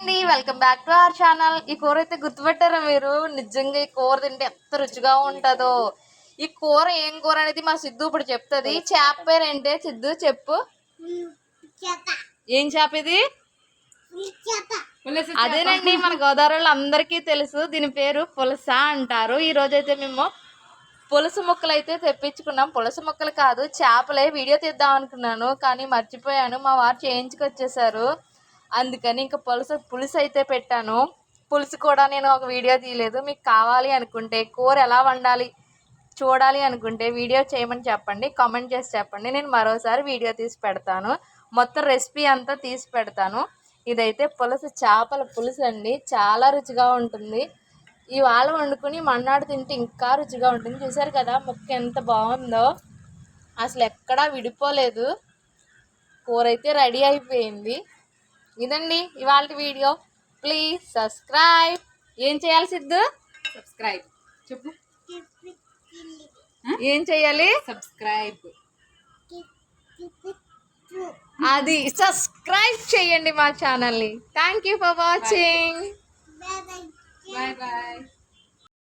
అండి welcome back to our channel ఈ కూర అయితే గుర్తుపెట్టారా మీరు? నిజంగా ఈ కూర తింటే ఎంత రుచిగా ఉంటుందో. ఈ కూర ఏం కూర అనేది మా సిద్ధు ఇప్పుడు చెప్తుంది. చేప పేరు ఏంటే సిద్ధు చెప్పు. ఏం చేప ఇది? అదేనండి మన గోదావరిలో అందరికీ తెలుసు. దీని పేరు పులస అంటారు. ఈ రోజు అయితే మేము పులుసు ముక్కలు అయితే తెప్పించుకున్నాం. పులుసు ముక్కలు కాదు చేపలే వీడియో తీద్దాం అనుకున్నాను. కానీ మర్చిపోయాను. మా వారు చేయించుకొచ్చేసారు. అందుకని ఇంకా పులుసు పులుసు అయితే పెట్టాను. పులుసు కూడా నేను ఒక వీడియో తీయలేదు. మీకు కావాలి అనుకుంటే కూర ఎలా వండాలి చూడాలి అనుకుంటే వీడియో చేయమని చెప్పండి. కామెంట్ చేసి చెప్పండి. నేను మరోసారి వీడియో తీసి పెడతాను. మొత్తం రెసిపీ అంతా తీసి పెడతాను. ఇదైతే పులుసు చేపల పులుసు అండి. చాలా రుచిగా ఉంటుంది. ఇవాళ వండుకుని మన్నాడు తింటే ఇంకా రుచిగా ఉంటుంది. చూసారు కదా ముక్క ఎంత బాగుందో. అసలు ఎక్కడా విడిపోలేదు. కూర అయితే రెడీ అయిపోయింది. ఇదండి ఇవాళ వీడియో. ప్లీజ్ సబ్స్క్రైబ్ ఏం చేయాలి సిద్ధు? సబ్స్క్రైబ్ చెప్పు. ఏం చేయాలి? సబ్స్క్రైబ్ అది సబ్స్క్రైబ్ చేయండి మా ఛానల్ని thank you for watching bye bye